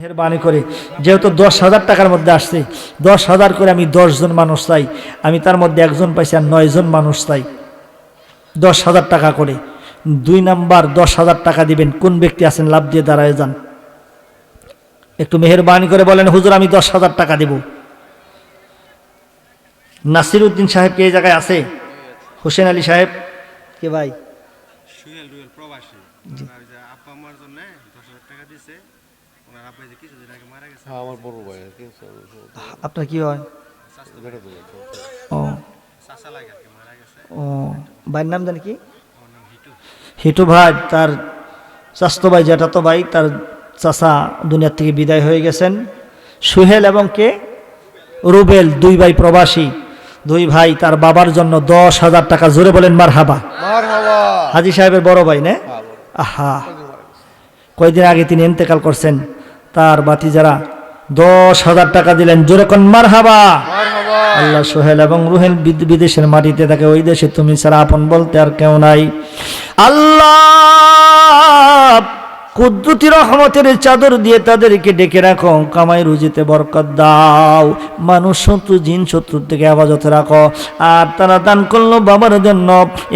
মেহরবানি করে। যেহেতু দশ হাজার টাকার মধ্যে আসছে দশ হাজার করে আমি দশজন মানুষ চাই। আমি তার মধ্যে একজন পাইছি আর নয়জন মানুষ চাই। দশ হাজার টাকা করে। দুই নাম্বার দশ হাজার টাকা দিবেন। কোন ব্যক্তি আছেন? লাভ দিয়ে দাঁড়ায় যান। একটু মেহরবানি করে বলেন হুজুর আমি দশ হাজার টাকা দেব। নাসির উদ্দিন সাহেব কি এই জায়গায় আছে? হোসেন আলী সাহেব? কে ভাই সুহেল রুয়েল প্রবাসী ওনার যে আব্বা আম্মার জন্য দশ হাজার টাকা দিছে ওনার আব্বা যে কিছুদিন আগে মারা গেছে হ্যাঁ আমার বড় ভাই আর কি আপনার কি হয়? ও। ও ভাইয়ের নাম জানি কি? হিটু ভাই তার স্বাস্থ্য ভাই জ্যাঠাতো ভাই তার চাষা দুনিয়ার থেকে বিদায় হয়ে গেছেন। সুহেল এবং কে? রুবেল দুই ভাই প্রবাসী। দুই ভাই তার বাবার জন্য দশ হাজার টাকা জোরে বলেন মার হাবা হাজি সাহেবের বড় ভাই না? আহা। কয়দিন আগে তিনি ইন্তেকাল করছেন। তার বাতি যারা দশ হাজার টাকা দিলেন। জোরে কোন মার হাবা আল্লাহ সোহেল এবং রুহেল বিদ- বিদেশের মাটিতে তাকে ওই দেশে তুমি ছাড়া আপন বলতে আর কেউ নাই। আল্লাহ কুদ্দুতি রহমতের চাদর দিয়ে তাদেরকে ডেকে রাখো, কামাই রুজিতে বরকত দাও। মানুষ শত্রু, জিন শত্রুর থেকে হেফাজতে রাখো। আর তারা দান করল বাবার জন্য।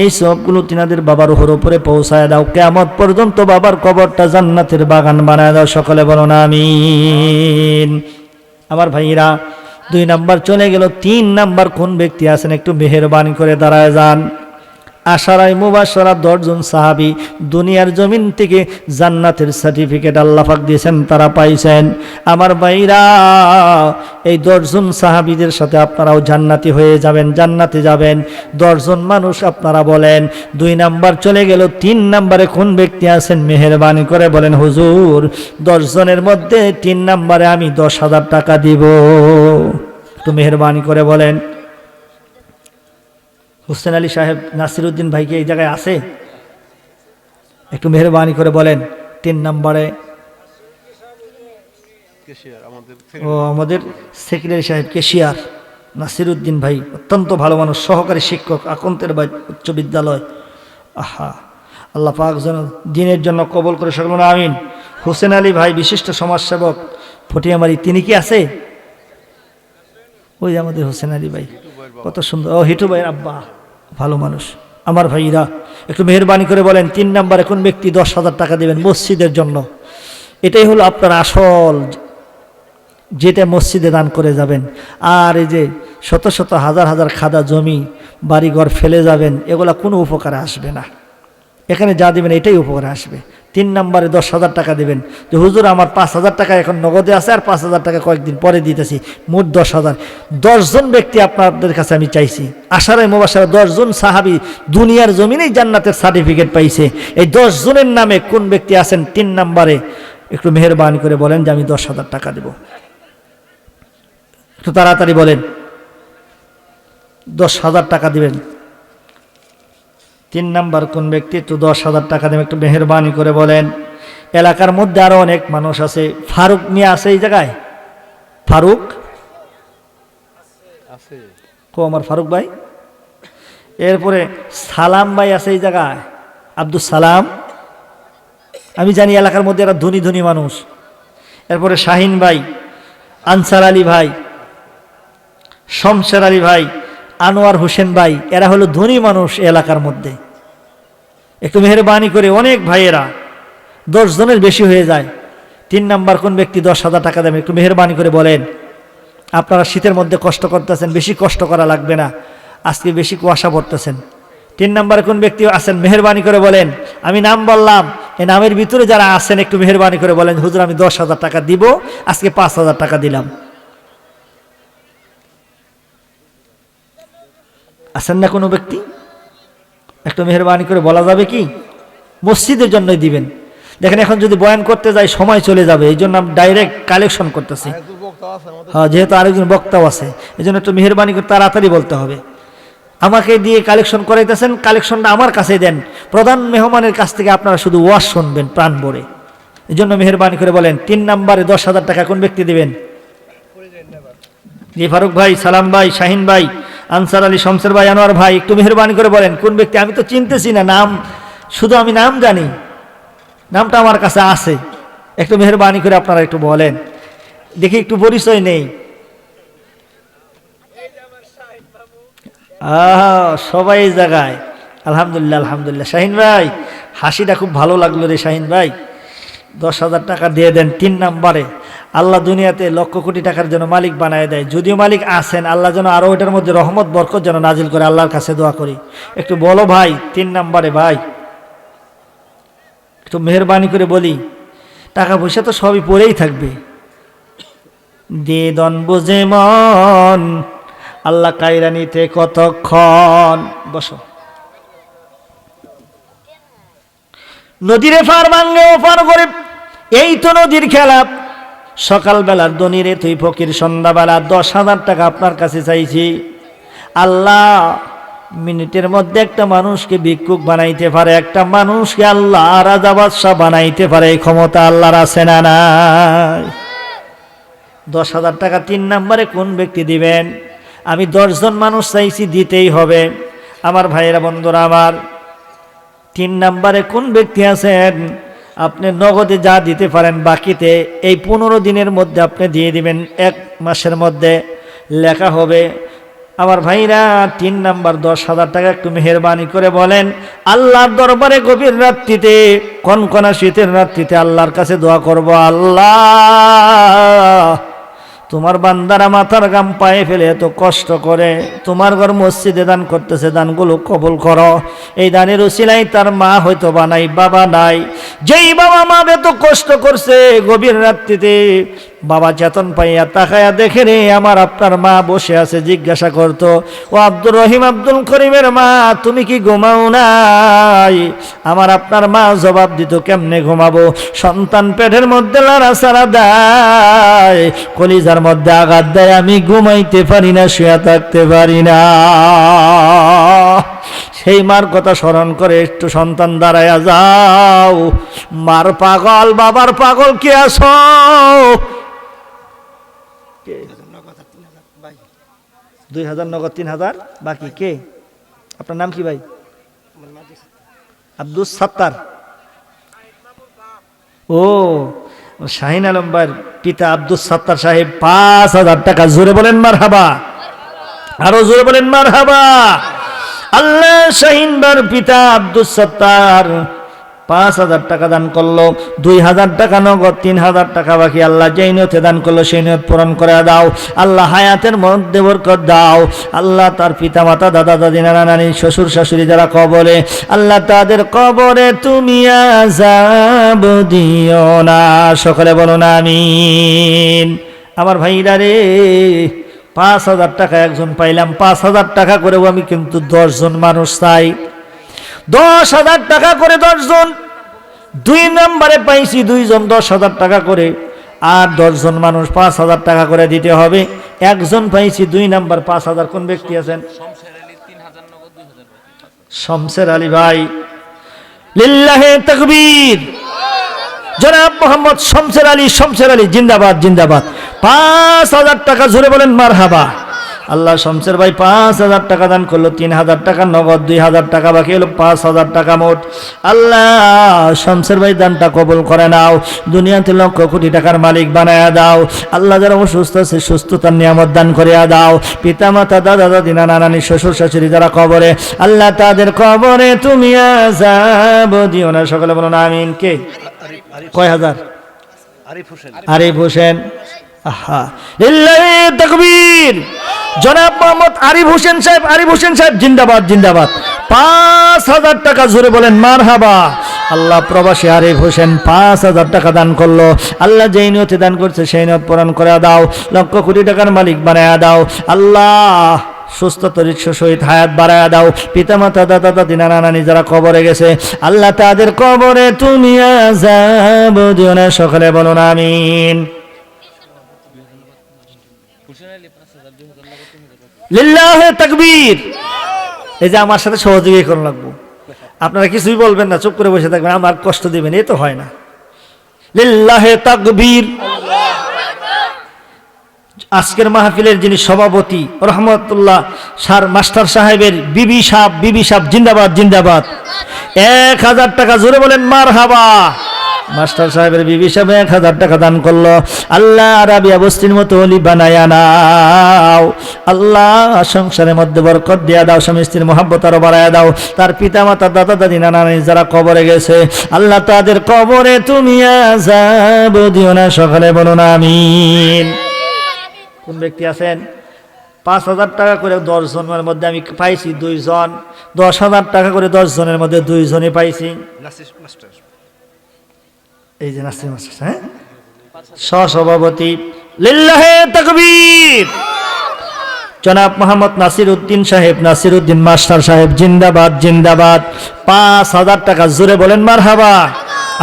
এই সবগুলো তিনাদের বাবার ওহর উপরে পৌঁছায় দাও। কেমত পর্যন্ত বাবার কবরটা জান্নাতের বাগান বানায় দাও। সকলে বলো না আমিন। আমার ভাইরা দুই নাম্বার চলে গেল, তিন নাম্বার কোন ব্যক্তি আছেন একটু মেহরবানি করে দাঁড়ায় যান। আশারাই মুবাসরা দশজন সাহাবি দুনিয়ার জমিন থেকে জান্নাতের সার্টিফিকেট আল্লাহাক দিয়েছেন, তারা পাইছেন। আমার ভাইরা, এই দশজন সাহাবিদের সাথে আপনারাও জান্নাতি হয়ে যাবেন, জান্নাতে যাবেন। দশজন মানুষ আপনারা বলেন, দুই নাম্বার চলে গেল, তিন নাম্বারে কোন ব্যক্তি আছেন মেহরবানি করে বলেন, হুজুর, দশজনের মধ্যে তিন নাম্বারে আমি দশ হাজার টাকা দিব। একটু মেহরবানি করে বলেন হুসেন আলী সাহেব নাসির উদ্দিন ভাই কি এই জায়গায় আছে একটু মেহরবানি করে বলেন তিন নম্বরে ও আমাদের সেক্রেটারি সাহেব কেশিয়ার নাসির উদ্দিন ভাই অত্যন্ত ভালো মানুষ সহকারী শিক্ষক আকন্তের ভাই উচ্চ বিদ্যালয়। আহা আল্লাহ পাক যেন দিনের জন্য কবল করে সকল আমিন। হোসেন আলী ভাই বিশিষ্ট সমাজসেবক ফটিয়ামারি তিনি কি আছে? ওই আমাদের হোসেন আলী ভাই। কত সুন্দর। ও হিটু ভাই আব্বা, ভালো মানুষ। আমার ভাইরা, একটু মেহরবানি করে বলেন, তিন নম্বরে কোন ব্যক্তি দশ হাজার টাকা দেবেন মসজিদের জন্য? এটাই হলো আপনার আসল, যেটা মসজিদে দান করে যাবেন। আর এই যে শত শত হাজার হাজার খাদা জমি, বাড়িঘর ফেলে যাবেন, এগুলা কোনো উপকারে আসবে না। এখানে যা দেবেন এটাই উপকারে আসবে। তিন নম্বরে দশ হাজার টাকা দেবেন। যে হুজুর, আমার পাঁচ হাজার টাকা এখন নগদে আছে আর পাঁচ হাজার টাকা কয়েকদিন পরে দিতেছি। মোট দশ হাজার। দশজন ব্যক্তি আপনাদের কাছে আমি চাইছি। আশারায় মোবাসারা দশজন সাহাবি দুনিয়ার জমিনেই জান্নাতের সার্টিফিকেট পাইছে। এই দশজনের নামে কোন ব্যক্তি আছেন তিন নম্বরে? একটু মেহরবানি করে বলেন যে আমি দশ হাজার টাকা দেব। একটু তাড়াতাড়ি বলেন। দশ হাজার টাকা দিবেন। তিন নাম্বার কোন ব্যক্তি তো দশ হাজার টাকা দেবেন একটু মেহরবানি করে বলেন এলাকার মধ্যে আরও অনেক মানুষ আছে। ফারুক মিয়া আছে এই জায়গায়? ফারুক? আছে। কো আমার ফারুক ভাই? এরপরে সালাম ভাই আছে এই জায়গায়। আব্দুল সালাম? আমি জানি এলাকার মধ্যে এরা ধনী ধনী মানুষ। এরপরে শাহিন ভাই আনসার আলী ভাই শমশের আলী ভাই আনোয়ার হোসেন ভাই এরা হলো ধনী মানুষ এলাকার মধ্যে। একটু মেহরবানি করে অনেক ভাইয়েরা, দশ জনের বেশি হয়ে যায়। তিন নাম্বার কোন ব্যক্তি দশ হাজার টাকা দেবে, একটু মেহরবানি করে বলেন। আপনারা শীতের মধ্যে কষ্ট করতেছেন, বেশি কষ্ট করা লাগবে না, আজকে বেশি কুয়াশা পড়তেছেন। তিন নাম্বার কোন ব্যক্তি আছেন, মেহরবানি করে বলেন। আমি নাম বললাম এই নামের ভিতরে যারা আছেন, একটু মেহরবানি করে বলেন, হুজুর, আমি দশ হাজার টাকা দিব, আজকে পাঁচ হাজার টাকা দিলাম। আছেন না কোনো ব্যক্তি? একটু মেহরবানি করে বলা যাবে কি? মসজিদের জন্যই দিবেন। দেখেন এখন যদি বয়ান করতে যাই সময় চলে যাবে। এই জন্য আমি ডাইরেক্ট কালেকশন করতেছি। হ্যাঁ যেহেতু আরেকজন বক্তাও আছে। এই জন্য একটু মেহরবানি করে তাড়াতাড়ি বলতে হবে। আমাকে দিয়ে কালেকশন করাইতেছেন কালেকশনটা আমার কাছে দেন। প্রধান মেহমানের কাছ থেকে আপনারা শুধু ওয়াশ শুনবেন প্রাণ ভরে। এই জন্য মেহরবানি করে বলেন তিন নাম্বারে দশ হাজার টাকা কোন ব্যক্তি দেবেন? জি ফারুক ভাই সালাম ভাই শাহিন ভাই আনসার আলী শমসের ভাই আনোয়ার ভাই, একটু মেহরবানি করে বলেন, কোন ব্যক্তি? আমি তো চিনতেছি না নাম, শুধু আমি নাম জানি। নামটা আমার কাছে আছে। একটু মেহরবানি করে আপনারা একটু বলেন। দেখি একটু পরিচয় নেই। সবাই জায়গায়। আলহামদুলিল্লাহ আলহামদুলিল্লাহ। শাহিন ভাই, হাসিটা খুব ভালো লাগল রে শাহিন ভাই। দশ হাজার টাকা দিয়ে দেন তিন নাম্বারে। আল্লাহ দুনিয়াতে লক্ষ কোটি টাকার জন্য মালিক বানায় দেয়। যদিও মালিক আছেন, আল্লাহ যেন আরও ওটার মধ্যে রহমত, বরকত যেন নাজিল করে আল্লাহর কাছে দোয়া করি। একটু বলো ভাই, তিন নাম্বারে ভাই, একটু মেহরবানি করে বলি। টাকা পয়সা তো সবই পড়েই থাকবে। দে দন বুঝে মন, আল্লাহ কাইরানিতে কতক্ষণ। বসো। নদীরে ফার ভাঙ্গে ওপার করে এই তো নদীর খেলা। সকালবেলার দনিরে তুই ফকির, সন্ধ্যাবেলা দশ হাজার টাকা আপনার কাছে চাইছি। আল্লাহ, মিনিটের মধ্যে একটা মানুষকে ভিক্ষুক বানাইতে পারে, একটা মানুষকে আল্লাহ রাজা বাদশাহ বানাইতে পারে, এই ক্ষমতা আল্লাহর আছে না নাই? দশ হাজার টাকা তিন নম্বরে কোন ব্যক্তি দিবেন? আমি দশজন মানুষ চাইছি, দিতেই হবে। আমার ভাইয়েরা, বন্ধুরা আমার, তিন নম্বরে কোন ব্যক্তি আছেন? আপনি নগদে যা দিতে পারেন বাকিতে এই পনেরো দিনের মধ্যে আপনি দিয়ে দিবেন। এক মাসের মধ্যে লেখা হবে, আমার ভাইরা, তিন নাম্বার দশ হাজার টাকা একটু মেহরবানি করে বলেন, আল্লাহর দরবারে গভীর রাত্রিতে, কনকনা শীতের রাত্রিতে আল্লাহর কাছে দোয়া করব আল্লাহ। তোমার বান্দারা মাথার গাম পায়ে ফেলে এত কষ্ট করে, তোমার ঘর মসজিদে দান করতেছে, দানগুলো কবুল করো। এই দানের ওসিলাই তার মা হয়তো বা নাই, বাবা নাই। যেই বাবা মা এত কষ্ট করছে গভীর রাত্রিতে বাবা চেতন পাইয়া তাকায়া দেখে রে আমার আপনার মা বসে আছে, জিজ্ঞাসা করতো, ও আব্দুর রহিম, আব্দুল করিমের মা, তুমি কি ঘুমাও নাই? আমার আপনার মা জবাব দিত, কেমনে ঘুমাবো? সন্তান পেটের মধ্যে লড়া সারা দেয়, কলিজার মধ্যে আঘাত দেয়, আমি ঘুমাইতে পারি না, শুয়ে থাকতে পারি না। সেই মার কথা স্মরণ করে একটু সন্তান দাঁড়ায়া, যাও, মার পাগল, বাবার পাগল কে আছো? দুই হাজার নগদ তিন হাজার বাকি কে? আপনার নাম কি ভাই? আব্দুল সাত্তার। ও শাহিন আলম ভাইয়ের পিতা আব্দুল সাত্তার সাহেব পাঁচ হাজার টাকা। জোরে বলেন মার হাবা আরও জোরে বলেন মার হাবা আল্লাহ শাহিন বার পিতা আব্দুল সত্তার। পাঁচ হাজার টাকা দান করল, দুই হাজার টাকা নগদ, তিন হাজার টাকা বাকি আল্লাহ যেই নিয়তে দান করল সেই নিয়ত পূরণ করে দাও। আল্লাহ হায়াতের মধ্যে বরকত দাও। আল্লাহ তার পিতা মাতা দাদা দাদি নানা নানি শ্বশুর শাশুড়ি যারা কবরে, আল্লাহ তাদের কবরে তুমি আজাব দিও না। সকলে বলো না আমিন। আমার ভাইরা রে, পাঁচ হাজার টাকা একজন পাইলাম, পাঁচ হাজার টাকা করেও আমি কিন্তু দশজন মানুষ চাই। দশ হাজার টাকা করে দশজন। দুই নম্বরে পাইছি দুইজন দশ হাজার টাকা করে। আর দশজন মানুষ পাঁচ হাজার টাকা করে দিতে হবে। একজন পাইছি দুই নাম্বার, পাঁচ হাজার। কোন ব্যক্তি আছেন? শমসের আলী ভাই। লিল্লাহে তকবীর। জনাব মোহাম্মদ শমসের আলী শমসের আলী জিন্দাবাদ জিন্দাবাদ। পাঁচ হাজার টাকা জুড়ে বলেন মার হাবা আল্লাহ শমসের ভাই পাঁচ হাজার টাকা দান করল তিন হাজার টাকা নগদ দুই হাজার টাকা বাকি হলো পাঁচ হাজার টাকা মোট। আল্লাহ শমসের ভাই দানটা কবল করে নাও দুনিয়াতে লক্ষ কোটি টাকার মালিক বানায়া দাও। আল্লাহ যারা অসুস্থ আছে সুস্থতার নিয়ামত দান করিয়া দাও। পিতা মাতা দাদা দাদি নানা নানি শ্বশুর শাশুড়ি যারা কবরে আল্লাহ তাদের কবরে তুমি আজাব দিও না। সকলে বলো না আমিন। কে? কয় হাজার? আরিফ হোসেন। আরিফ হোসেন। আহা। তাকবীর। জনাব মোহাম্মদ আরিফ হোসেন সাহেব, আরিফ হোসেন সাহেব, জিন্দাবাদ জিন্দাবাদ। পাঁচ হাজার টাকা জোরে বলেন মার হাবা আল্লাহ প্রবাসী আরিফ হোসেন পাঁচ হাজার টাকা দান করল। আল্লাহ যেই নিয়তে দান করছে, সেই নিয়ত পূরণ করে দাও। লক্ষ কোটি টাকার মালিক বানায়া দাও। আল্লাহ সুস্থ তরিৎস সহিত হায়াত বাড়ায়া দাও। পিতা পিতামাতা, দাদা, দাদি, নানা, নানি যারা কবরে গেছে, আল্লাহ তাদের কবরে তুমি আজাব না, সকালে বলুন, আমিন। লিল্লাহে তাকবীর। এই যে আমার সাথে সহযোগী করুন লাগবো। আপনারা কিছুই বলবেন না, চুপ করে বসে থাকবেন, আমার কষ্ট দিবেন এই তো হয় না। লিল্লাহে তাকবীর। আজকের মাহফিলের যিনি সভাপতি, রহমতুল্লাহ সার মাস্টার সাহেবের বিবি সাহ বিবি সাহ জিন্দাবাদ জিন্দাবাদ। এক হাজার টাকা জোরে বলেন মার হাবা মাস্টার সাহেবের বিবি সাহেব এক হাজার টাকা দান করল। আল্লাহ আরবি বস্তির মতো অলি বানায়া নাও। আল্লাহ সংসারের মধ্যে বরকত দিয়া দাও, স্বামী স্ত্রীর মহাব্বত আরও বাড়ায়া দাও। তার পিতা মাতা দাদা দাদি নানা নানি যারা কবরে গেছে, আল্লাহ তাদের কবরে তুমি আজাব দিও না, সকালে বলো না, আমিন। কোন ব্যক্তি আছেন? পাঁচ হাজার টাকা করে দশ জনের মধ্যে আমি পাইছি দুইজন। দশ হাজার টাকা করে দশ জনের মধ্যে দুইজনই পাইছি। এই যে নাসির মাস্টার হ্যাঁ? সহসভাপতি লিল্লাহে তাকবীর। জনাব মোহাম্মদ নাসির উদ্দিন সাহেব নাসির উদ্দিন মাস্টার সাহেব, জিন্দাবাদ জিন্দাবাদ। পাঁচ হাজার টাকা জোরে বলেন মার হাবা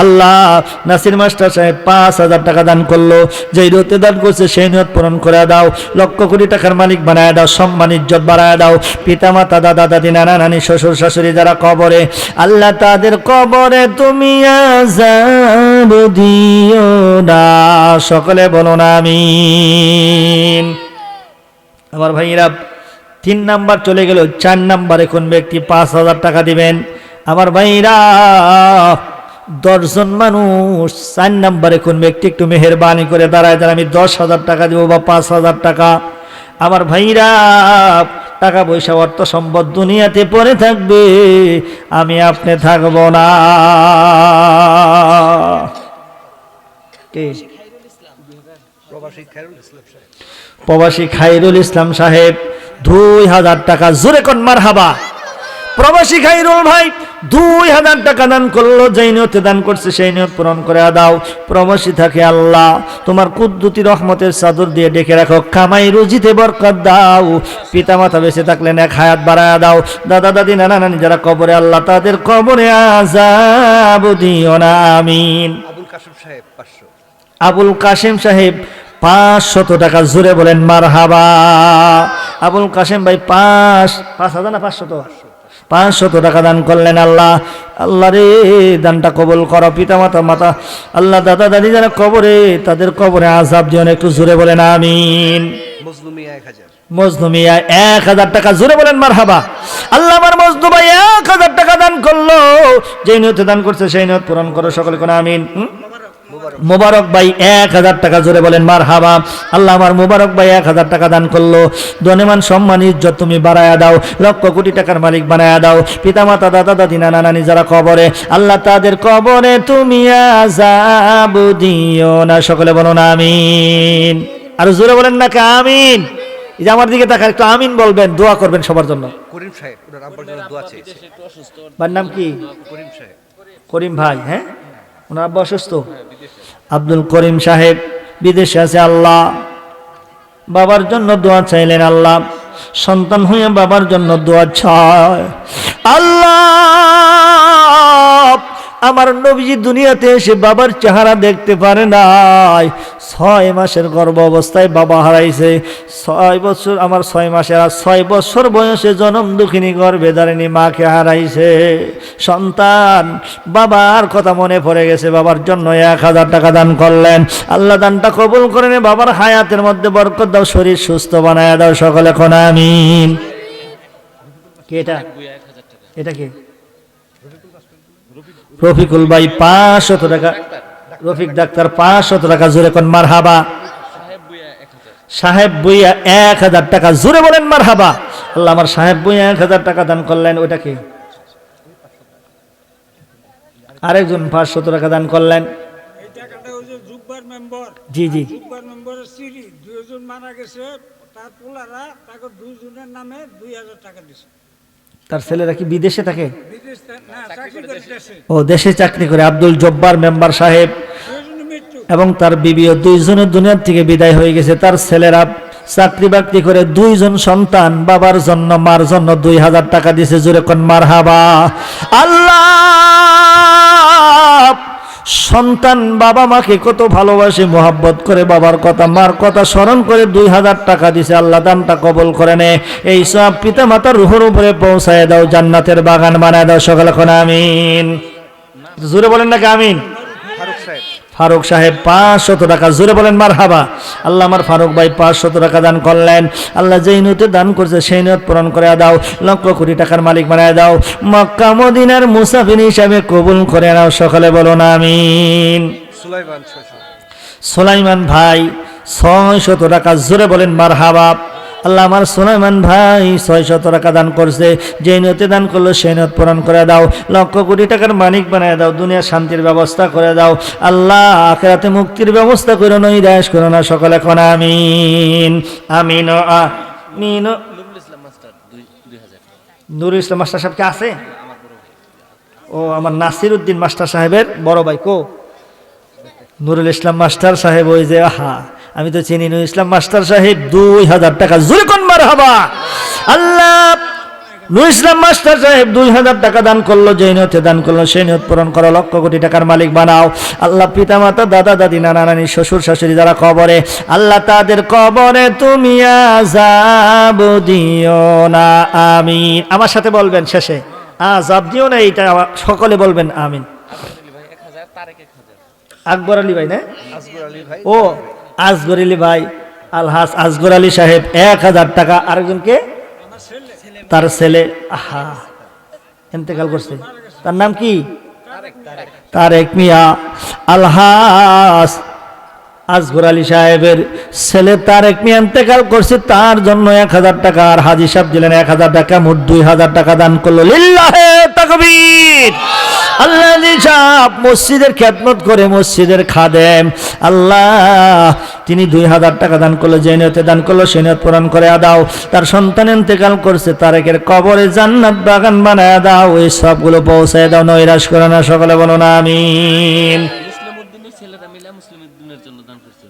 আল্লাহ নাসির মাস্টার সাহেব পাঁচ হাজার টাকা দান করল। যেই রতে দান করছে সেই নিয়ত পূরণ করে দাও। লক্ষ কোটি টাকার মালিক বানায় দাও, সম্মান, ইজ্জত বাড়ায় দাও। পিতা মাতা দাদা, দাদি, নানা, নানি, শ্বশুর, শাশুড়ি যারা কবরে, আল্লাহ তাদের কবরে তুমি আজাব দিও না। সকলে বলো না আমি আমার ভাইয়েরা, তিন নাম্বার চলে গেল, চার নাম্বারে কোন ব্যক্তি পাঁচ হাজার টাকা দিবেন? আমার ভাইরা দশজন মানুষ চার নাম্বারে কোন ব্যক্তি একটু মেহরবানি করে দাঁড়ায় দাঁড়ায় আমি দশ হাজার টাকা দেবো বা পাঁচ হাজার টাকা। আমার ভাইরা টাকা পয়সা অর্থ সম্পদ দুনিয়াতে পড়ে থাকবে আমি আপনি থাকব না। প্রবাসী খাইরুল ইসলাম সাহেব। দুই হাজার টাকা জোরে কন মার হাবা প্রবাসী খাইরুল ভাই দুই হাজার টাকা দান করল যেই নিয়তে দান করছে সেই নিয়ত পূরণ করে দাও। প্রবাসী থাকে আল্লাহ তোমার কুদ্দুতি রহমতের চাদর দিয়ে ডেকে রাখো কামাই রুজিতে বরকত দাও। পিতা মাতা বেঁচে থাকলেন এক হায়াত বাড়ায় দাও। দাদা দাদি নানা নানি যারা কবরে আল্লাহ তাদের কবরে আজাব দিও না আমিন। আবুল কাসিম সাহেব পাঁচশো। আবুল কাশেম সাহেব পাঁচশত টাকা জুড়ে বলেন মার হাবা আবুল কাশেম ভাই পাঁচ পাঁচ হাজার না পাঁচশত? পাঁচশত টাকা দান করলেন আল্লাহ। আল্লাহ রে দানটা কবল করো পিতা মাতা। মাতা আল্লাহ দাদা দাদি যারা কবরে তাদের কবরে আজাব দিও একটু জুড়ে বলেন আমিন। মজলুমিয়া এক হাজার। মজনুমিয়া এক হাজার টাকা জুড়ে বলেন মার হাবা আল্লাহ আমার মজনু ভাই এক হাজার টাকা দান করল। যে নিয়তে দান করছে সেই নিয়ত পূরণ করো সকলে কোন আমিন। হুম? মোবারক ভাই এক হাজার টাকা জোরে বলেন মার হাবা আল্লাহ আমার মোবারক ভাই এক হাজার টাকা দান করল ধনেমান সম্মান ইজ্জত তুমি বাড়ায়া দাও লক্ষ কোটি টাকার মালিক বানায়া দাও পিতা মাতা দাদা দাদি নানা নানি যারা কবরে আল্লাহ তাদের কবরে তুমি আজাব দিও না সকলে বলো না আমিন আর জোরে বলেন না কে আমিন এই যে আমার দিকে তাকা একটু আমিন বলবেন দোয়া করবেন সবার জন্য করিম সাহেব ওনার আব্বার জন্য দোয়া চেয়েছে নাম কি করিম সাহেব করিম ভাই হ্যাঁ ওনার অসুস্থ। আব্দুল করিম সাহেব, বিদেশে আছে আল্লাহ। বাবার জন্য দোয়া চাইলেন আল্লাহ। সন্তান হয়ে বাবার জন্য দোয়া চায় আল্লাহ! আমার নবীজি দুনিয়াতে এসে বাবার চেহারা দেখতে পারে নাই। ছয় মাসের গর্ভ অবস্থায় বাবা হারাইছে। ছয় বছর, আমার ছয় মাসের আর ছয় বছর বয়সে জনম দুঃখিনী গর্ভে দাঁড়িনি মাকে হারাইছে। সন্তান, বাবার কথা মনে পড়ে গেছে, বাবার জন্য এক হাজার টাকা দান করলেন। আল্লাহ দানটা কবুল করে নে, বাবার হায়াতের মধ্যে বরকত দাও, শরীর সুস্থ বানায় দাও সকলে, এখন আমিন। কে এটা? এটা কে? রফিকুল ভাই পাঁচশত টাকা, রফিক ডাক্তার পাঁচশত টাকা জোরে কোন মার হাবা সাহেব বইয়া এক হাজার টাকা জোরে বলেন মার হাবা আল্লাহ আমার সাহেব বইয়া এক হাজার টাকা দান করলেন, ওইটা কি? আরেকজন পাঁচশত টাকা দান করলেন। জি জি। মারা গেছে, তার পোলারা তাকে দুজনের নামে দুই হাজার টাকা দিছে। তার ছেলেরা কি বিদেশে থাকে? ও দেশে চাকরি করে। আব্দুল জব্বার মেম্বার সাহেব। এবং তার বিবিও দুইজনের দুনিয়ার থেকে বিদায় হয়ে গেছে। তার ছেলেরা চাকরি বাকরি করে দুইজন সন্তান বাবার জন্য মার জন্য দুই হাজার টাকা দিছে জোরে কোন মার হাবা আল্লাহ! সন্তান বাবা মাকে কত ভালোবাসে, মোহাব্বত করে বাবার কথা, মার কথা স্মরণ করে দুই হাজার টাকা দিছে, আল্লাহ দানটা কবল করে নে। এই সব পিতা মাতার রুহর উপরে পৌঁছায় দাও, জান্নাতের বাগান বানায় দাও, সকাল এখন আমিন। জুড়ে বলেন নাকি আমিন? ফারুক সাহেব পাঁচশত টাকা। জোরে বলেন মার হাবা আল্লাহ আমার ফারুক ভাই পাঁচশত টাকা দান করলেন। আল্লাহ যেই নিয়তে দান করছে সেই নিয়ত পূরণ করে দাও। লক্ষ কোটি টাকার মালিক বানায় দাও। মক্কা মদিনার মুসাফির হিসাবে কবুল করে নাও। সকালে বলো না আমিন। সুলাইমান ভাই ছয় শত টাকা। জোরে বলেন মার হাবাব আল্লাহ আমার সোলাইমান ভাই ছয় শত টাকা দান করছে। যে নিয়তে দান করল সেই নিয়ত পূরণ করে দাও। লক্ষ কোটি টাকার মানিক বানায় দাও। দুনিয়া শান্তির ব্যবস্থা করে দাও। আল্লাহ আখেরাতে মুক্তির ব্যবস্থা করো নই দাস করো না সকলে এখন। আমিন। আমিন ও আমিন নুরুল ইসলাম মাস্টার সাহেব কি আছে? ও আমার নাসির উদ্দিন মাস্টার সাহেবের বড় ভাই কো? নুরুল ইসলাম মাস্টার সাহেব ওই যে আহা। আমি তো চিনি নুরুল ইসলাম মাস্টার সাহেব দুই হাজার টাকা জোরে কোন মার হাবা আল্লাহ নুরুল ইসলাম মাস্টার সাহেব দুই হাজার টাকা দান করল যে নিয়তে দান করল সেই নিয়ত পূরণ করো লক্ষ কোটি টাকার মালিক বানাও। আল্লাহ পিতা মাতা দাদা দাদি নানা নানি শ্বশুর শাশুড়ি যারা কবরে আল্লাহ তাদের কবরে তুমি আজাব দিও না আমি আমার সাথে বলবেন শেষে আজাব দিও না এইটা সকলে বলবেন আমিন। আকবর আলী ভাই না? ভাই। ও আসগর আলী ভাই, আলহাস আসগর আলী সাহেব, এক হাজার টাকা আরেকজনকে তার ছেলে, আহা ইন্তেকাল করছে। তার নাম কি? তার এক মিয়া। আলহাস আসগর আলী সাহেবের ছেলে তারেক মিয়া ইন্তেকাল করছে, তার জন্য এক হাজার টাকা। আর হাজি সাহেব দিলেন এক হাজার টাকা, মোট দুই হাজার টাকা দান করল। লিল্লাহে তাকবীর! আল্লাহ সাহেব মসজিদের খেদমত করে মসজিদের খাদেম। আল্লাহ, তিনি দুই হাজার টাকা দান করল, যে নিয়তে দান করল, সে নিয়ত পূরণ করে দাও। তার সন্তান ইন্তেকাল করছে, তারেকের কবরে জান্নাত বাগান বানায় দাও। এই সবগুলো পৌঁছায় দাও, নৈরাশ করে না সকলে বলো না, আমিন মুসলিম উদ্দিনের ছেলেরা মিলে মুসলিম উদ্দিনের জন্য দান করছে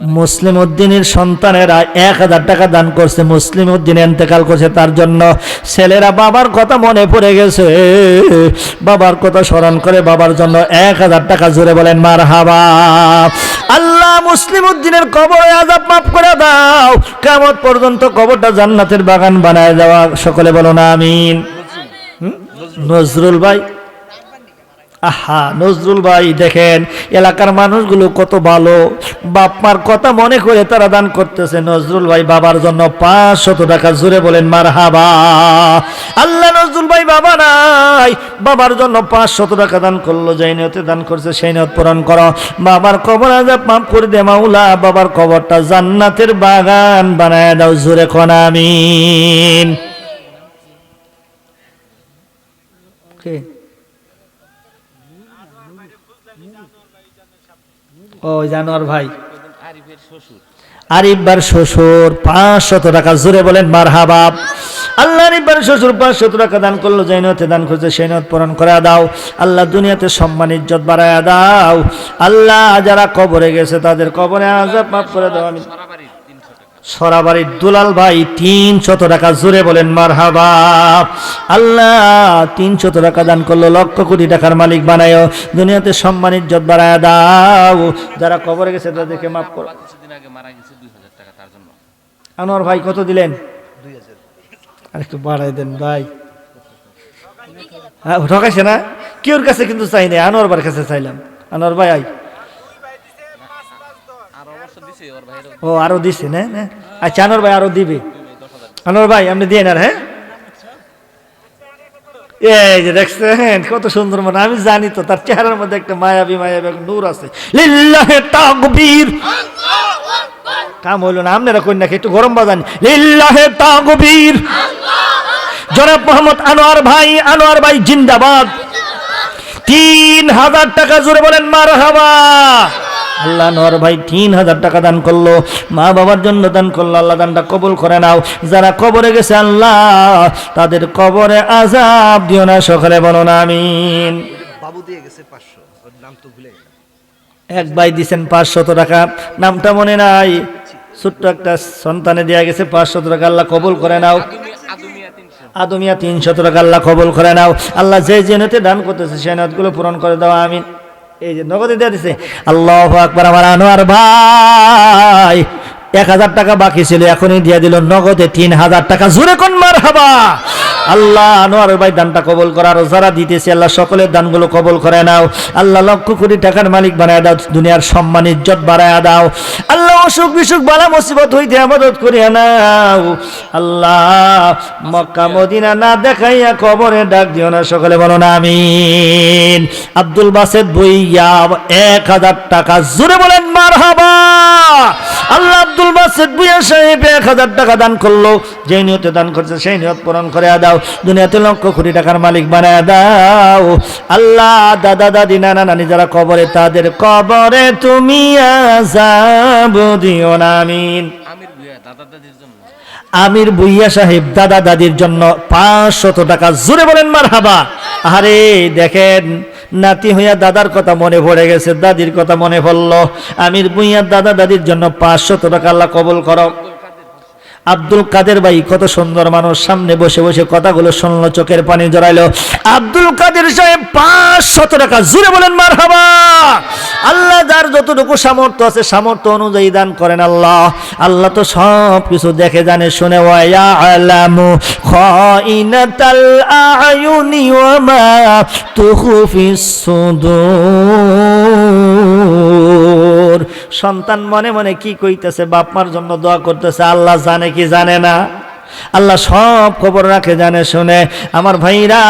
মুসলিম উদ্দিনের সন্তানেরা এক হাজার টাকা দান করছে। মুসলিম উদ্দিন এন্তেকাল করছে তার জন্য। ছেলেরা বাবার কথা মনে পড়ে গেছে। বাবার কথা স্মরণ করে বাবার জন্য এক হাজার টাকা জুড়ে বলেন মার হাবা আল্লাহ মুসলিম উদ্দিনের কবর আজাব মাফ করে দাও। কেমন পর্যন্ত কবরটা জান্নাতের বাগান বানায় দেওয়া। সকলে বলো না আমিন নজরুল ভাই আহা, নজরুল ভাই, দেখেন, এলাকার মানুষগুলো কত ভালো। বাপ মার কথা মনে করে তারা দান করতেছে। নজরুল ভাই বাবার জন্য পাঁচশত টাকা জুড়ে বলেন মার হাবা আল্লাহ নজরুল ভাই বাবা নাই। বাবার জন্য পাঁচশত টাকা দান করল, যেই নিয়তে দান করছে সেই নিয়ত পূরণ করো। বাবার কবর আজাব মাফ করে দে মাউলা বাবার কবরটা জান্নাতের বাগান বানায় দাও জুড়ে খন আমিন। কে? ও জানোয়ার ভাই। আরিফবার শ্বশুর পাঁচশত টাকা জোরে বলেন মার হাবাব আল্লাহ আরিফবার শ্বশুর পাঁচশত টাকা দান করল যে নথে দান করছে সেই নথ পূরণ করা দাও। আল্লাহ দুনিয়াতে সম্মান ইজ্জত বাড়ায় দাও। আল্লাহ যারা কবরে গেছে তাদের কবরে আজাব মাফ করে দাও। আমি সরাবাড়ির দুলাল ভাই তিনশত টাকা জোরে বলেন মার আল্লাহ তিনশত টাকা দান করল লক্ষ কোটি টাকার মালিক বানায়। দুনিয়াতে সম্মান ইজ্জত বাড়ায় দাও। যারা কবরে গেছে তাদেরকে মাফ করো। কিছুদিন আগে মারা গেছে দুই হাজার টাকা তার জন্য। আনোয়ার ভাই কত দিলেন? দুই হাজার। আর একটু বাড়াই দেন ভাই। হ্যাঁ ঠকাইছে না? কেউর কাছে কিন্তু চাই নাই আনোয়ার ভাইয়ের কাছে চাইলাম। আনোয়ার ভাই আই আর অবশ্য দিছে ওর ভাইয়ের ও, আরও দিছে, না? আচ্ছা আনোয়ার ভাই আরও দিবে। আনোয়ার ভাই, আপনি দিয়ে না হ্যাঁ? এই যে দেখছেন, কত সুন্দর মনে আমি জানি তো, তার চেহারার মধ্যে একটা মায়াবী মায়াবী একটা নূর আছে। লিল্লাহে তাকবীর। কাম হইল না, আপনারা কন্যা একটু গরম বাজান। লিল্লাহে তাকবীর। জনাব মোহাম্মদ আনোয়ার ভাই আনোয়ার ভাই জিন্দাবাদ। তিন হাজার টাকা জুড়ে বলেন মার হাবা আল্লাহ নর ভাই তিন হাজার টাকা দান করল। মা বাবার জন্য দান করল আল্লাহ দানটা কবুল করে নাও। যারা কবরে গেছে আল্লাহ তাদের কবরে আজাব দিও না সকালে বলো না আমিন। বাবু দিয়ে গেছে পাঁচশো নাম তো ভুলে এক ভাই দিছেন পাঁচশত টাকা নামটা মনে নাই। ছোট্ট একটা সন্তানে দেয়া গেছে পাঁচশত টাকা আল্লাহ কবুল করে নাও। আদুমিয়া তিনশো আদমিয়া তিনশত টাকা আল্লাহ কবুল করে নাও। আল্লাহ যে জেনেতে দান করতেছে সেই নাতগুলো পূরণ করে দাও আমিন। এই যে নগদে দিয়ে দিছে। আল্লাহ আকবার আমার আনোয়ার ভাই। এক হাজার টাকা বাকি ছিল, এখনই দিয়ে দিল নগদে তিন হাজার টাকা। জুড়ে কোন মার হাবা আল্লাহ আনোয়ার ভাই দানটা কবল করার যারা দিতেছে, আল্লাহ সকলের দানগুলো কবল করে নাও। আল্লাহ লক্ষ কোটি টাকার মালিক বানায় দাও, দুনিয়ার সম্মান, ইজ্জত বাড়ায় দাও। আল্লাহ অসুখ বিসুখ, বালা মুসিবত হইতে আমাদত করিয়া নাও। আল্লাহ, মক্কা, মদিনা না দেখাইয়া কবরে ডাক দিও না। সকালে বলো না, আমিন। আব্দুল বাসেদ বইয়া এক হাজার টাকা। জুড়ে বলেন মার হাবা আল্লাহ আব্দুল বাসেদ বুইয়া সাহেব এক হাজার টাকা দান করল। যেই নিয়তে দান করছে সেই নিয়ত পূরণ করে দাও। দুনিয়াতে লক্ষ কোটি টাকার মালিক বানায় দাও। আল্লাহ দাদা দাদি নানা নানি যারা কবরে তাদের কবরে তুমি আজাব দিও না আমিন। আমির বুইয়া সাহেব দাদা দাদির জন্য পাঁচশত টাকা। জুড়ে বলেন মার হাবা আরে দেখেন নাতি হইয়া দাদার কথা মনে পড়ে গেছে, দাদির কথা মনে পড়ল। আমির বুইয়ার দাদা দাদির জন্য পাঁচশো টাকা আল্লাহ কবল করো। আব্দুল কাদের ভাই, কত সুন্দর মানুষ। সামনে বসে বসে কথাগুলো শুনলো, চোখের পানি জড়াইলো। আব্দুল কাদের সাহেব, পাঁচশত টাকা জুড়ে বলেন মার আল্লাহ যার যতটুকু সামর্থ্য আছে, সামর্থ্য অনুযায়ী দান করেন আল্লাহ। আল্লাহ তো সব কিছু দেখে, জানে, শুনে মা সুদূর। সন্তান মনে মনে কি কইতেছে, বাপ মার জন্য দোয়া করতেছে, আল্লাহ জানে কি জানে না? আল্লাহ সব খবর রাখে, জানে, শুনে। আমার ভাইরা,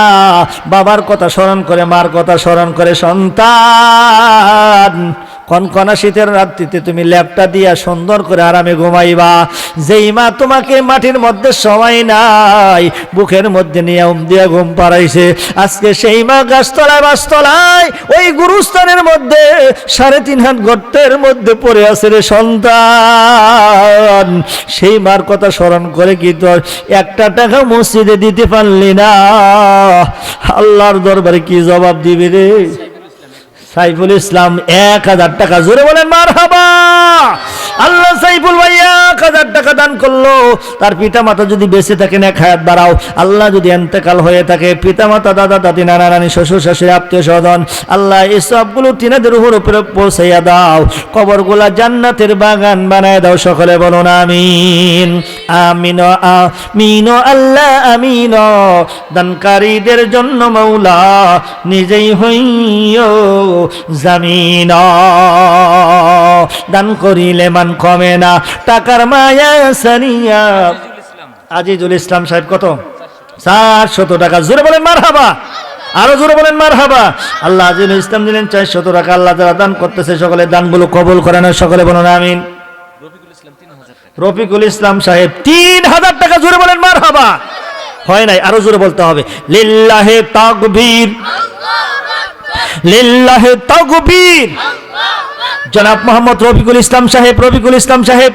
বাবার কথা স্মরণ করে, মার কথা স্মরণ করে, সন্তান কনকনা শীতের রাত্রিতে তুমি ল্যাপটা দিয়া সুন্দর করে আরামে ঘুমাইবা। যেই মা তোমাকে মাটির মধ্যে সময় নাই, বুকের মধ্যে নিয়ে উম দিয়া ঘুম পাড়াইছে। আজকে সেই মা গাছতলায় বাসতলায়, ওই গুরুস্থানের মধ্যে সাড়ে তিন হাত গর্তের মধ্যে পড়ে আছে রে সন্তান। সেই মার কথা স্মরণ করে কি তোর একটা টাকা মসজিদে দিতে পারলি না? আল্লাহর দরবারে কি জবাব দিবি রে? সাইফুল ইসলাম এক হাজার টাকা। জোরে বলেন মার হাবা আল্লাহ সাইফুল ভাই এক হাজার টাকা দান করল, তার পিতা মাতা যদি বেঁচে থাকেন এক হায়াত বাড়াও। আল্লাহ যদি এন্তেকাল হয়ে থাকে পিতা মাতা দাদা, দাদি, নানা, নানি, শ্বশুর, শাশুড়ি, আত্মীয় স্বজন, আল্লাহ এই সবগুলো তিনাদের উপর উপরে পৌঁছাইয়া দাও। কবরগুলা জান্নাতের বাগান বানায় দাও, সকলে বলুন আমিন। আমিন আমিন, আল্লাহ, আমিন। দানকারীদের জন্য মৌলা, নিজেই হইও জামিন। দান করিলে মান কমে না, টাকার মায়া আজিজুল ইসলাম সাহেব কত? চারশত টাকা। জোরে বলেন মার হাবা আরও জোরে বলেন মার হাবা আল্লাহ আজিজুল ইসলাম দিলেন চারশত টাকা। আল্লাহ যারা দান করতেছে সকলে দানগুলো কবুল করেন সকলে বলুন আমিন। রফিকুল ইসলাম সাহেব তিন হাজার টাকা। জোরে বলেন মার হাবা হয় নাই আরও জোরে বলতে হবে। লিল্লাহে তাকবীর। লিল্লাহে তাকবীর। জনাব মোহাম্মদ রফিকুল ইসলাম সাহেব রফিকুল ইসলাম সাহেব।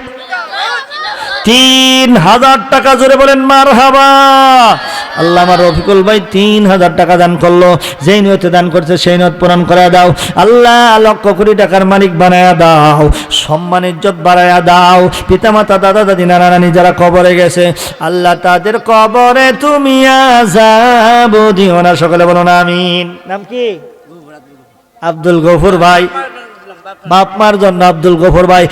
তিন হাজার টাকা, জোরে বলেন মার হাবা আল্লাহ আমার রফিকুল ভাই তিন হাজার টাকা দান করল। যেই নিয়তে দান করছে, সেই নিয়ত পূরণ করে দাও। আল্লাহ লক্ষ কোটি টাকার মালিক বানায়া দাও, সম্মান, ইজ্জত বাড়ায়া দাও। পিতামাতা, দাদা, দাদি, নানা, নানি যারা কবরে গেছে, আল্লাহ তাদের কবরে তুমি আজাব দিও না। সকলে বলো না আমিন। নাম কি? আব্দুল গফুর ভাই। বাপ মার জন্য আব্দুল গফর ভাই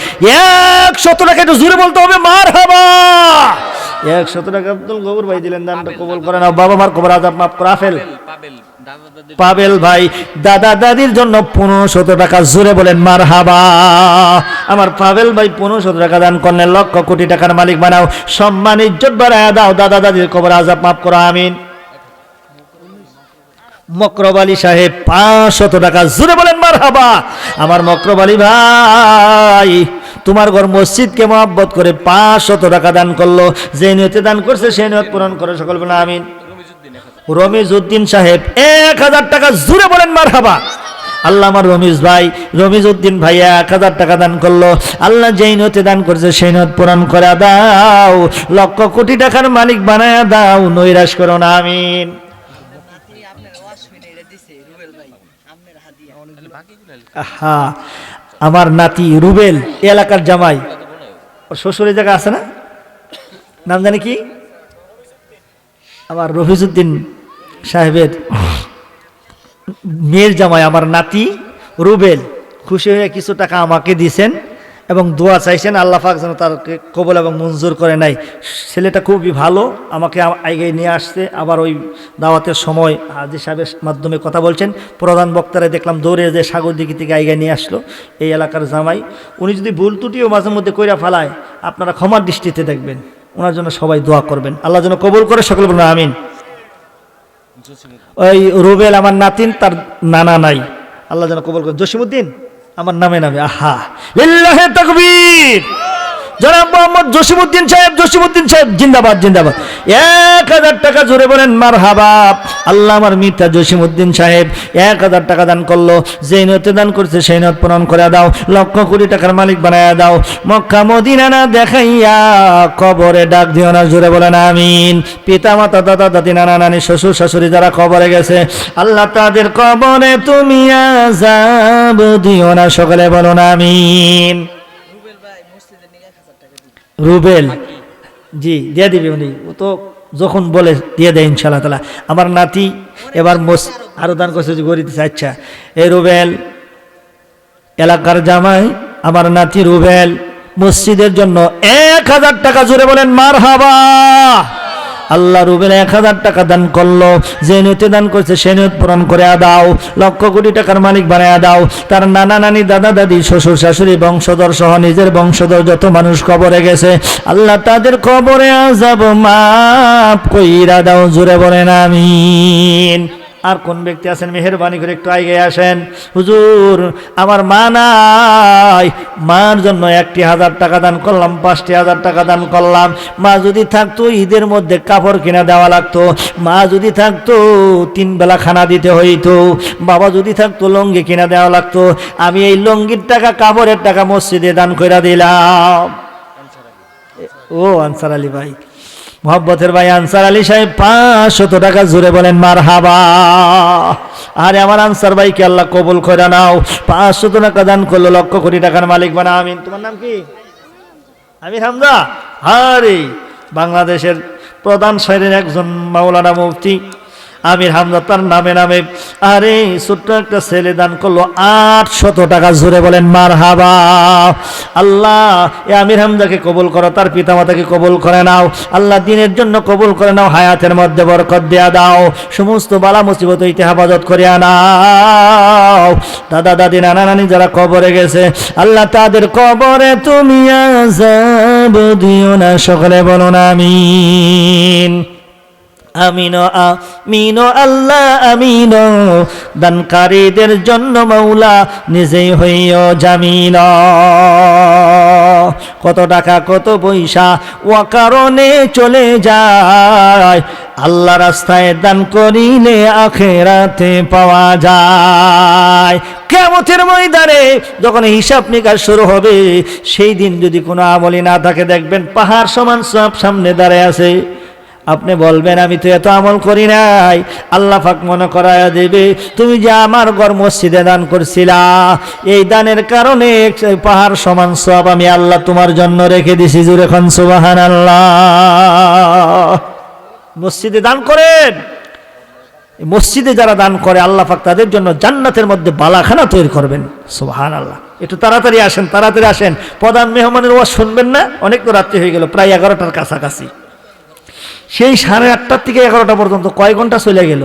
একশত টাকা একটু জুড়ে বলতে হবে মার হাবা একশত টাকা আব্দুল গফর ভাই দিলেন দানটা কবল করে না বাবা মার কবর আজাব মাফ করা ফেল পাবেল ভাই দাদা দাদির জন্য পনেরো শত টাকা জুড়ে বলেন মার হাবা আমার পাবেল ভাই পনেরো শত টাকা দান করলেন লক্ষ কোটি টাকার মালিক বানাও। সম্মান ইজ্জত বাড়ায় দাও দাদা দাদির কবর আজাব মাফ করো আমিন। মকরব আলী সাহেব পাঁচশত টাকা জুড়ে বলেন মার হাবা আমার মকরব আলী ভাই, তোমার ঘর মসজিদকে মহব্বত করে পাঁচশত টাকা দান করল। যে নিয়তে দান করছে সেই নিয়ত পূরণ করে সকল বলে আমিন। উদ্দিন সাহেব, এক হাজার টাকা জুড়ে বলেন মার হাবা আল্লাহ আমার রমিজ ভাই রমিজ উদ্দিন ভাই এক হাজার টাকা দান করল। আল্লাহ যেই নতে দান করছে সেই নথ পূরণ করে দাও। লক্ষ কোটি টাকার মালিক বানায়া দাও, নৈরাশ করো না, আমিন। হা আমার নাতি রুবেল এলাকার জামাই। ওর শ্বশুরের জায়গা আছে না? নাম জানি কি? আমার রফিজুদ্দিন সাহেবের মেয়ের জামাই, আমার নাতি রুবেল। খুশি হয়ে কিছু টাকা আমাকে দিয়েছেন। এবং দোয়া চাইছেন, আল্লাহ পাক যেন তারকে কবল এবং মঞ্জুর করে নাই ছেলেটা খুবই ভালো, আমাকে আগে নিয়ে আসতে আবার ওই দাওয়াতের সময় হাজি সাহেবের মাধ্যমে কথা বলছেন। প্রধান বক্তারা দেখলাম দৌড়ে যে সাগর দিকে থেকে আইগায় নিয়ে আসলো, এই এলাকার জামাই। উনি যদি ভুল ত্রুটিও মাঝে মধ্যে কইরা ফেলায়, আপনারা ক্ষমার দৃষ্টিতে দেখবেন। ওনার জন্য সবাই দোয়া করবেন। আল্লাহ যেন কবুল করে সকলে বলুন আমিন। ওই রুবেল, আমার নাতিন, তার নানা নাই। আল্লাহ যেন কবল করে জসিমুদ্দিন আমার নামে নামে, আহা। লিল্লাহে তাকবীর। জনাব মোহাম্মদ জসিমুদ্দিন সাহেব জসিমুদ্দিন সাহেব, জিন্দাবাদ জিন্দাবাদ। এক হাজার টাকা জোরে বলেন মার হাবাব আল্লাহ আমার মিতা জসিমুদ্দিন সাহেব এক হাজার টাকা দান করল যেই নতে দান করছে সেই নত পূরণ করে দাও লক্ষ কোটি টাকার মালিক বানায় দাও মক্কা মদিনা না দেখাইয়া কবরে ডাক দিও না জোরে বলেন আমিন। পিতা মাতা দাদা দাদি নানা নানি শ্বশুর শাশুড়ি যারা কবরে গেছে আল্লাহ তাদের কবরে তুমি আজাব দিও না সকলে বলুন আমিন। রুবেল? জি দিয়ে দিবি উনি। ও তো যখন বলে, দিয়ে দেয় ইনশাল্লাহ তালা আমার নাতি এবার মস আরও দান করছে যে গড়ি দিচ্ছে আচ্ছা এই রুবেল, এলাকার জামাই, আমার নাতি রুবেল, মসজিদের জন্য এক হাজার টাকা জুড়ে বলেন মার হাবা আল্লাহ রুবেল এক হাজার টাকা দান করল। যে নিয়তে দান করছে, সে নিয়ত পূরণ করে দাও। লক্ষ কোটি টাকার মালিক বানায় দাও। তার নানা নানি, দাদা দাদি, শ্বশুর শাশুড়ি, বংশধর সহ নিজের বংশধর যত মানুষ কবরে গেছে, আল্লাহ তাদের কবরে আজাব মাপ কইরা দাও জুড়ে বলেন আমিন। আর কোন ব্যক্তি আছেন? মেহরবানি করে একটু আগে আসেন। হুজুর, আমার মা নাই। মার জন্য একটি হাজার টাকা দান করলাম, পাঁচটি হাজার টাকা দান করলাম। মা যদি থাকতো, ঈদের মধ্যে কাপড় কিনা দেওয়া লাগতো। মা যদি থাকতো, তিন বেলা খানা দিতে হইতো। বাবা যদি থাকতো, লঙ্গি কিনা দেওয়া লাগতো। আমি এই লঙ্গির টাকা, কাপড়ের টাকা মসজিদে দান করে দিলাম। ও আনসার আলী ভাই। মোহাম্মতের ভাই আনসার আলী সাহেব, পাঁচশত টাকা জুড়ে বলেন মার হাবা আরে আমার আনসার ভাইকে আল্লাহ কবুল করে নাও। পাঁচশত টাকা দান করল, লক্ষ কোটি টাকার মালিক বানা, আমিন। তোমার নাম কি? আমির হামদা আরে, বাংলাদেশের প্রধান শহরের একজন মাওলানা মুফতি। আমির হামদা তার নামে নামে, আরে ছোট্ট একটা ছেলে দান করল আটশত টাকা জুড়ে বলেন মার হাবা আল্লাহ, এ আমির হামদাকে কবুল করো, তার পিতামাতাকে কবুল করে নাও। আল্লাহ দিনের জন্য কবুল করে নাও, হায়াতের মধ্যে বরকত দেয়া দাও। সমস্ত বালা মুসিবত হইতে হেফাজত করে নাও। দাদা, দাদি, নানা, নানি যারা কবরে গেছে, আল্লাহ তাদের কবরে তুমি আজাব দিও না, সকলে বলো না আমিন। আমিনো আমিনো আল্লাহ আমিনো দানকারীদের জন্য মৌলা নিজেই হইও জামিন কত টাকা, কত পয়সা, ও কারণে চলে যায়। আল্লাহ রাস্তায় দান করিলে আখেরাতে পাওয়া যায়। কেমতের ময়দানে যখন হিসাব নিকাশ শুরু হবে, সেই দিন যদি কোনো আমলি না থাকে, দেখবেন পাহাড় সমান সব সামনে দাঁড়ায় আছে। আপনি বলবেন, আমি তো এত আমল করি নাই। আল্লাহ ফাক মনে করায়া দেবে, তুমি যে আমার ঘর মসজিদে দান করছিলা, এই দানের কারণে পাহাড় সমান সব আমি আল্লাহ তোমার জন্য রেখে দিছি। জুড়ে খান সুবাহান আল্লাহ মসজিদে দান করেন। মসজিদে যারা দান করে, আল্লাহ পাক তাদের জন্য জান্নাতের মধ্যে বালাখানা তৈরি করবেন। সুবাহান আল্লাহ একটু তাড়াতাড়ি আসেন তাড়াতাড়ি আসেন। প্রধান মেহমানের ওয়াজ শুনবেন না? অনেক তো রাত্রি হয়ে গেল, প্রায় এগারোটার কাছাকাছি। সেই সাড়ে আটটার থেকে এগারোটা পর্যন্ত কয় ঘণ্টা চলে গেল?